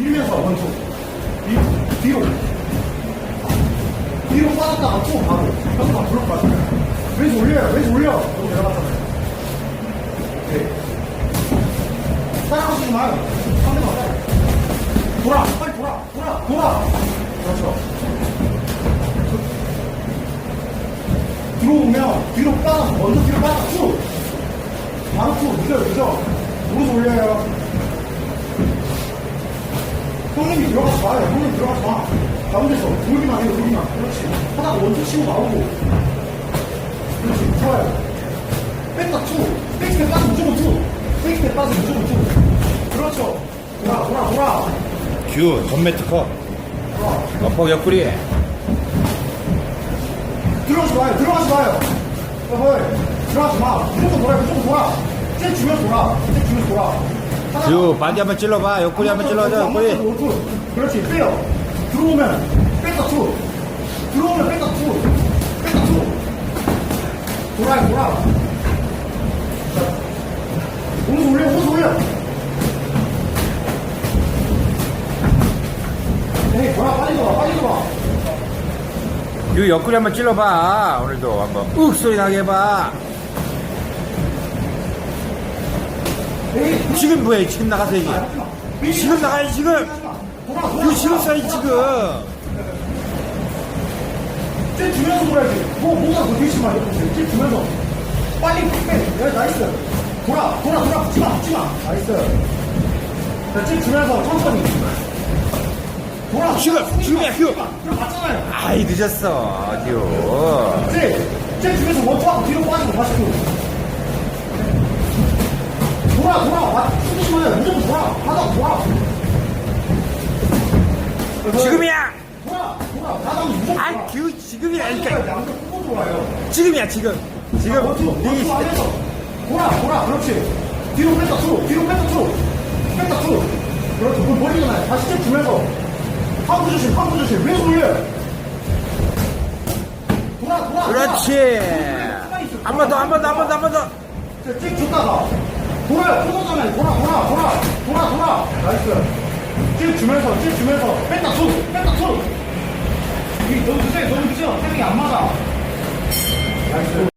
밀면서 원투. 뒤- 뒤로. 뒤로 빠졌다가 또 바로. 현수가 불러 빠져. 왼손 올려요. 왼손 올려. 너무 내려갔잖아요. 오케이. 따라가시지 마요. 상대방. 돌아. 빨리 돌아. 돌아. 돌아. 그렇죠. 들어오면 뒤로 빠져. 먼저 뒤로 빠져. 쭉. 바로 쭉. 늦어요. 늦어. 무릎 올려요. 형님이 들어가지 마요. 형님 들어가지 마. 가운데서 돌기만 해요. 돌기만. 그렇지. 하다가 원투 치고 나오고. 그렇지. 좋아요. 백다 투. 백스텝 빠져 무조건 투. 백스텝 빠져 무조건 투. 그렇죠. 돌아, 돌아, 돌아. 큐, 전매트 컷. 엎어 옆구리. 들어가지 마요. 들어가지 마요. 어허이. 들어가지 마. 무조건 돌아. 무조건 돌아. 쟤 주면 돌아. 쟤 주면 돌아. 큐, 바디 한번 찔러봐. 옆구리 한번 찔러줘, 옆구리. 그렇지, 빼요. 들어오면 뺐다 투. 들어오면 뺐다 투. 뺐다 투. 돌아요, 돌아. 자, 오른손 올려, 오른손 올려. 에이, 돌아, 빨리 돌아, 빨리 돌아. 큐, 옆구리 한번 찔러봐. 오늘도 한번 욱 소리 나게 해봐. 지금 뭐해? 지금 나가서야지. 지금 나가야지, 지금. 큐, 지금 써야지, 지금. 쟤 주면서 돌아야지. 뭐, 뭐가 더 뒤치 마. 이렇게 쟤 주면서. 빨리 빼. 야, 나이스. 돌아, 돌아, 돌아. 붙지 마, 붙지 마. 나이스. 자, 쟤 주면서 천천히. 돌아. 지금, 지금이야, 휴. 그럼 맞잖아요. 아이, 늦었어. 큐. 쟤, 쟤 주면서 원투하고 뒤로 빠지고 다시 또. 지금이야! 돌아, 돌아. 돌아. 아, 큐, 지금이라니까. 돌아요. 지금이야, 지금. 지금. 이 안에서. 돌아, 돌아, 그렇지. 뒤로 뺐다, 투. 뒤로 뺐다, 투. 뺐다, 투. 그렇지. 그럼 멀리잖아요. 다시 쭉 주면서. 파고 조심, 파고 조심. 왼손 올려. 돌아, 돌아. 그렇지. 한 번 더, 한 번 더, 한 번 더, 한 번 더. 자, 찍 줬다가. 돌아요. 끊어잖아요. 돌아, 돌아, 돌아. 돌아, 돌아. 나이스. 찍 주면서, 찍 주면서. 뺐다, 투. 뺐다, 투. 이 너무 늦어요, 너무 늦어. 타이밍이 안 맞아. 나이스.